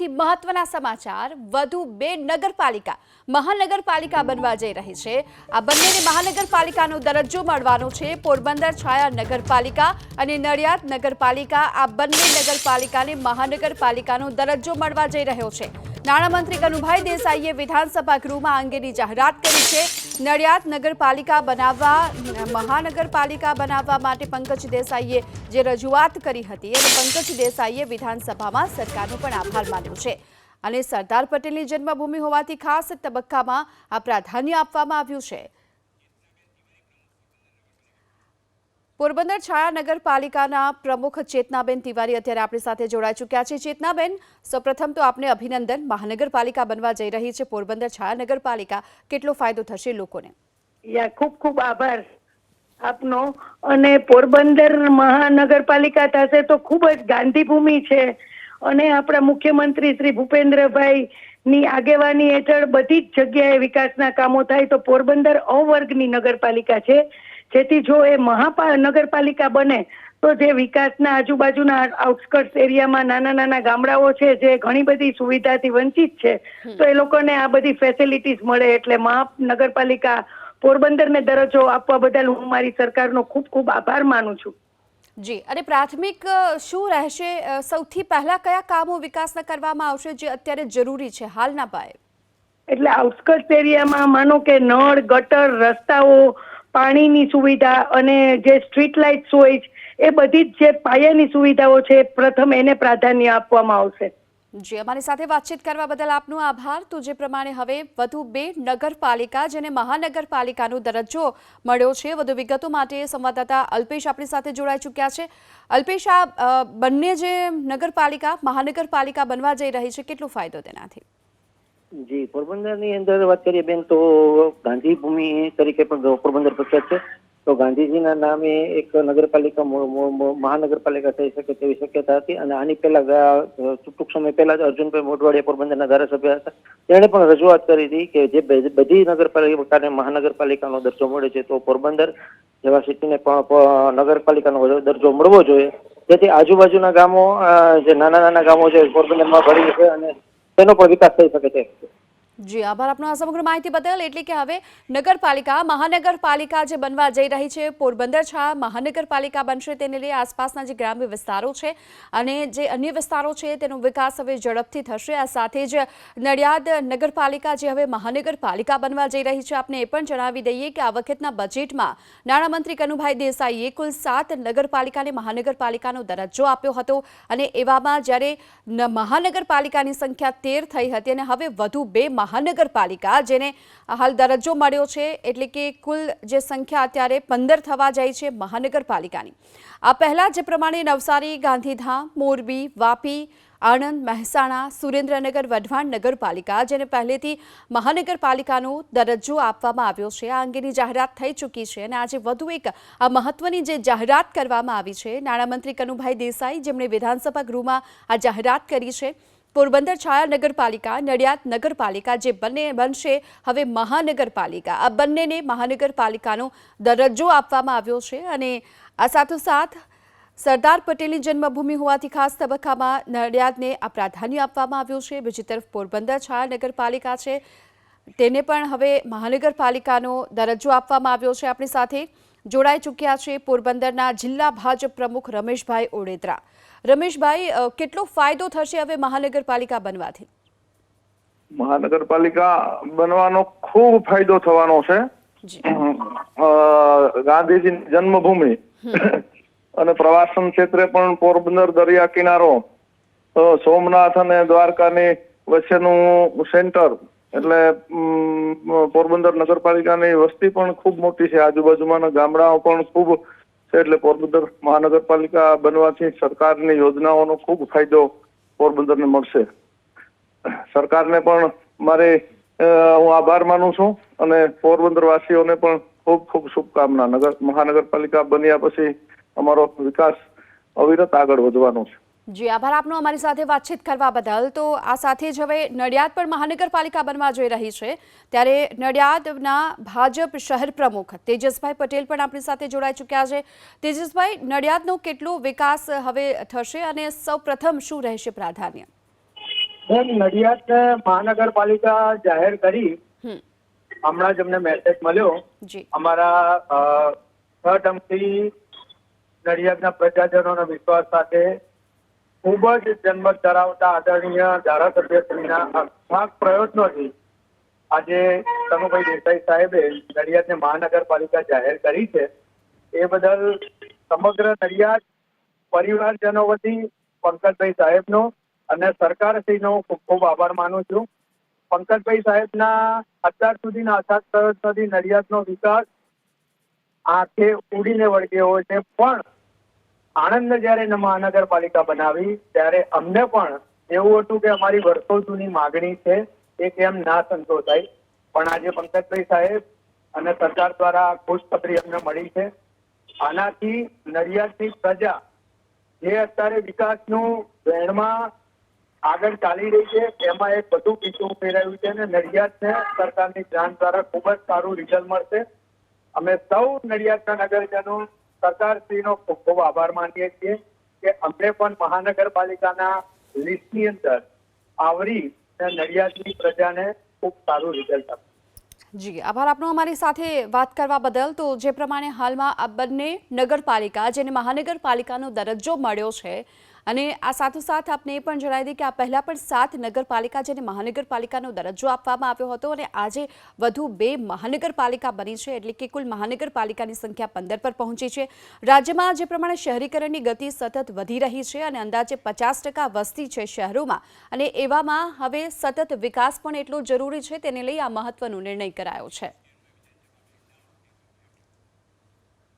સૌથી મહત્વના સમાચાર, વધુ બે નગરપાલિકા, મહાનગરપાલિકા બનવા જઈ રહી છે. આ બંનેને મહાનગરપાલિકાનો દરજ્જો મળવાનો છે. પોરબંદર, છાયા નગરપાલિકા અને નડિયાદ નગરપાલિકા આ બંને નગરપાલિકાને મહાનગરપાલિકાનો દરજ્જો મળવા જઈ રહ્યો છે. નાણામંત્રી કનુભાઈ દેસાઈએ વિધાનસભા ગૃહમાં આ અંગેની જાહેરાત કરી છે. નડિયાદ નગરપાલિકા બનાવવા, મહાનગરપાલિકા બનાવવા માટે પંકજ દેસાઈએ જે રજૂઆત કરી હતી અને પંકજ દેસાઈએ વિધાનસભામાં સરકારનો પણ આભાર માન્યો છે. અને સરદાર પટેલની જન્મભૂમિ હોવાથી ખાસ તબક્કામાં આ પ્રાધાન્ય આપવામાં આવ્યું છે. પોરબંદર છાયા નગરપાલિકાના પ્રમુખ ચેતનાબેન તિવારી અત્યારે આપણી સાથે જોડાઈ ચૂક્યા છે. ચેતનાબેન, સૌપ્રથમ તો આપને અભિનંદન. મહાનગરપાલિકા બનવા જઈ રહી છે પોરબંદર છાયા નગરપાલિકા. કેટલો ફાયદો થશે લોકોને? યા, ખૂબ ખૂબ આભાર આપનો. અને પોરબંદર મહાનગરપાલિકા થશે તો ખૂબ જ ગાંધીભૂમિ છે. અને આપણા મુખ્યમંત્રી શ્રી ભૂપેન્દ્રભાઈ ની આગેવાની હેઠળ બધી જ જગ્યાએ વિકાસના કામો થાય તો પોરબંદર અવર્ગની નગરપાલિકા છે. જેથી જો એ મહાપા નગરપાલિકા બને તો જે વિકાસના આજુબાજુના આઉટસ્કર્ટ એરિયામાં નાના નાના ગામડાઓ છે જે ઘણી બધી સુવિધાથી વંચિત છે તો એ લોકોને આ બધી ફેસિલિટીઝ મળે એટલે મહાનગરપાલિકા પોરબંદરને દરજ્જો આપવા બદલ હું મારી સરકારનો ખૂબ ખૂબ આભાર માનું છું. જી અને પ્રાથમિક શું રહેશે? સૌથી પહેલા કયા કામો વિકાસના કરવામાં આવશે જે અત્યારે જરૂરી છે? હાલના પાયે. એટલે આઉટસ્કર્ટ એરિયામાં માનો કે નળ ગટર રસ્તાઓ પાણીની સુવિધા અને જે સ્ટ્રીટ લાઇટ્સ હોય એ બધી જ જે પાયાની સુવિધાઓ છે પ્રથમ એને પ્રાધાન્ય આપવામાં આવશે. જી, અમારી સાથે વાતચીત કરવા બદલ આપનો આભાર. તો જે પ્રમાણે હવે વધુ બે નગરપાલિકા, જેને મહાનગરપાલિકાનો દરજ્જો મળ્યો છે, વધુ વિગતો માટે સંવાદદાતા અલ્પેશ આપણી સાથે જોડાઈ ચૂક્યા છે. અલ્પેશ, આ બંને જે નગરપાલિકા, મહાનગરપાલિકા બનવા જઈ રહી છે, કેટલો ફાયદો તેનાથી? જી, પોરબંદરની અંદર વાત કરીએ બેન, તો ગાંધી ભૂમિ તરીકે પણ પોરબંદર પ્રખ્યાત છે. તો ગાંધીજીના નામે એક નગરપાલિકા મહાનગરપાલિકા થઈ શકે તેવી શક્યતા હતી અને આની પહેલા ટૂંક સમય પહેલા જ અર્જુનભાઈ મોઢવાડિયા પોરબંદરના ધારાસભ્ય હતા. તેણે પણ રજૂઆત કરી હતી કે જે બધી નગરપાલિકાને મહાનગરપાલિકાનો દરજ્જો મળે છે, તો પોરબંદર જેવા સિટીને પણ નગરપાલિકાનો દરજ્જો મળવો જોઈએ. જેથી આજુબાજુના ગામો જે નાના નાના ગામો છે, પોરબંદરમાં ભળી છે અને તેનો પણ વિકાસ થઈ શકે છે. જી, આભાર આપનો આ સમગ્ર માહિતી બદલ. એટલે કે હવે નગરપાલિકા, મહાનગરપાલિકા જે બનવા જઈ રહી છે, પોરબંદર છા, મહાનગરપાલિકા બનશે તેને લઈ આસપાસના જે ગ્રામ્ય વિસ્તારો છે અને જે અન્ય વિસ્તારો છે તેનો વિકાસ હવે ઝડપથી થશે. આ સાથે જ નડિયાદ નગરપાલિકા જે હવે મહાનગરપાલિકા બનવા જઈ રહી છે, આપને એ પણ જણાવી દઈએ કે આ વખતના બજેટમાં નાણામંત્રી કનુભાઈ દેસાઈએ કુલ સાત નગરપાલિકાને મહાનગરપાલિકાનો દરજ્જો આપ્યો હતો અને એવામાં જ્યારે મહાનગરપાલિકાની સંખ્યા તેર થઈ હતી અને હવે વધુ બે મહાનગરપાલિકા, જેને હાલ દરજ્જો મળ્યો છે, એટલે કે કુલ જે સંખ્યા અત્યારે પંદર થવા જાય છે મહાનગરપાલિકાની. આ પહેલાં જે પ્રમાણે નવસારી, ગાંધીધામ, મોરબી, વાપી, આણંદ, મહેસાણા, સુરેન્દ્રનગર, વઢવાણ નગરપાલિકા, જેને પહેલેથી મહાનગરપાલિકાનો દરજ્જો આપવામાં આવ્યો છે. આ અંગેની જાહેરાત થઈ ચૂકી છે અને આજે વધુ એક આ મહત્વની જે જાહેરાત કરવામાં આવી છે, નાણામંત્રી કનુભાઈ દેસાઈ, જેમણે વિધાનસભા ગૃહમાં આ જાહેરાત કરી છે. પોરબંદર છાયા નગરપાલિકા નડિયાદ નગરપાલિકા જે બંને બનશે, હવે મહાનગરપાલિકા. આ બંનેને મહાનગરપાલિકાનો દરજ્જો આપવામાં આવ્યો છે અને આ સાથોસાથ સરદાર પટેલની જન્મભૂમિ હોવાથી ખાસ તબક્કામાં નડિયાદને આ પ્રાધાન્ય આપવામાં આવ્યું છે. બીજી તરફ પોરબંદર છાયા નગરપાલિકા છે. તેને પણ હવે મહાનગરપાલિકાનો દરજ્જો આપવામાં આવ્યો છે આપણી સાથે. જોડાઈ ચૂક્યા છે પોરબંદરના જિલ્લા ભાજપ પ્રમુખ રમેશભાઈ ઓડેદરા. રમેશભાઈ કેટલો ફાયદો થશે હવે મહાનગરપાલિકા બનવાથી? મહાનગરપાલિકા બનવાનો ખૂબ ફાયદો થવાનો છે. ગાંધીજી ગાંધીજીની જન્મભૂમિ અને પ્રવાસન ક્ષેત્રે પણ પોરબંદર દરિયા કિનારો સોમનાથ અને દ્વારકાની વચ્ચેનું સેન્ટર એટલે પોરબંદર નગરપાલિકાની વસ્તી પણ ખૂબ મોટી છે. આજુબાજુમાંના ગામડાઓ પણ ખૂબ છે એટલે પોરબંદર મહાનગરપાલિકા બનવાથી સરકારની યોજનાઓનો ખૂબ ફાયદો પોરબંદરને મળશે. સરકારને પણ મારે હું આભાર માનું છું અને પોરબંદર વાસીઓને પણ ખૂબ ખૂબ શુભકામના. નગર, મહાનગરપાલિકા બન્યા પછી અમારો વિકાસ અવિરત આગળ વધવાનો છે. જી આભાર આપનો અમારી સાથે વાતચીત કરવા બદલ. તો આ સાથે જ હવે નડિયાદ પણ મહાનગરપાલિકા બનવા જઈ રહી છે. ત્યારે નડિયાદના ભાજપ શહેર પ્રમુખ તેજસભાઈ પટેલ પણ આપણી સાથે જોડાઈ ચૂક્યા છે. તેજસભાઈ નડિયાદનો કેટલો વિકાસ હવે થશે અને સૌપ્રથમ શું રહેશે પ્રાધાન્ય? નડિયાદ મહાનગરપાલિકા જાહેર કરી. હમ. હમણાં જ અમને મેસેજ મળ્યો. જી. અમારા છ ટર્મથી નડિયાદના પ્રજાજનોના વિશ્વાસ સાથે ખૂબ જ જન્મત ધરાવતા આદરણીય ધારાસભ્યશ્રીના અથાગ પ્રયત્નોથી આજે કનુભાઈ દેસાઈ સાહેબે નડિયાદને મહાનગરપાલિકા જાહેર કરી છે. એ બદલ સમગ્ર નડિયાદ પરિવારજનો વતી પંકજભાઈ સાહેબનો અને સરકારશ્રીનો ખૂબ ખૂબ આભાર માનું છું. પંકજભાઈ સાહેબના અત્યાર સુધીના અથાગ પ્રયત્નોથી નડિયાદનો વિકાસ આંખે ઉડીને વળગ્યો હોય છે, પણ આણંદ જ્યારે મહાનગરપાલિકા બનાવી, ત્યારે અમને પણ એવું હતું કે અમારી વર્ષો જૂની માગણી છે એ કેમ ના સંતોષાય. પણ આજે પંકજભાઈ સાહેબ અને સરકાર દ્વારા ખુશખબરી અમને મળી છે. આનાથી નડિયાદની પ્રજા જે અત્યારે વિકાસનું વહેણમાં આગળ ચાલી રહી છે એમાં એક બધું પીછું ફેરાયું છે અને નડિયાદને સરકારની ગ્રાન્ટ દ્વારા ખૂબ જ સારું રિઝલ્ટ મળશે. અમે સૌ નડિયાદના નગરજનો સરકારશ્રીનો ખૂબ ખૂબ આભાર માનીએ છીએ કે અમને પણ મહાનગરપાલિકાના લિસ્ટની અંદર આવરી નડિયાદની પ્રજાને ખૂબ સારું રિઝલ્ટ આપ્યું. જી, આભાર આપનો અમારી સાથે વાત કરવા બદલ. તો જે પ્રમાણે હાલમાં આ બંને નગરપાલિકા, જેને મહાનગરપાલિકાનો દરજ્જો મળ્યો છે અને આ સાથોસાથ આપને એ પણ જણાવી દઈએ કે આ પહેલાં પણ સાત નગરપાલિકા જેને મહાનગરપાલિકાનો દરજ્જો આપવામાં આવ્યો હતો અને આજે વધુ બે મહાનગરપાલિકા બની છે, એટલે કે કુલ મહાનગરપાલિકાની સંખ્યા પંદર પર પહોંચી છે. રાજ્યમાં જે પ્રમાણે શહેરીકરણની ગતિ સતત વધી રહી છે અને અંદાજે પચાસ ટકા વસ્તી છે શહેરોમાં અને એવામાં હવે સતત વિકાસ પણ એટલો જરૂરી છે, તેને લઈ આ મહત્વનો નિર્ણય કરાયો છે.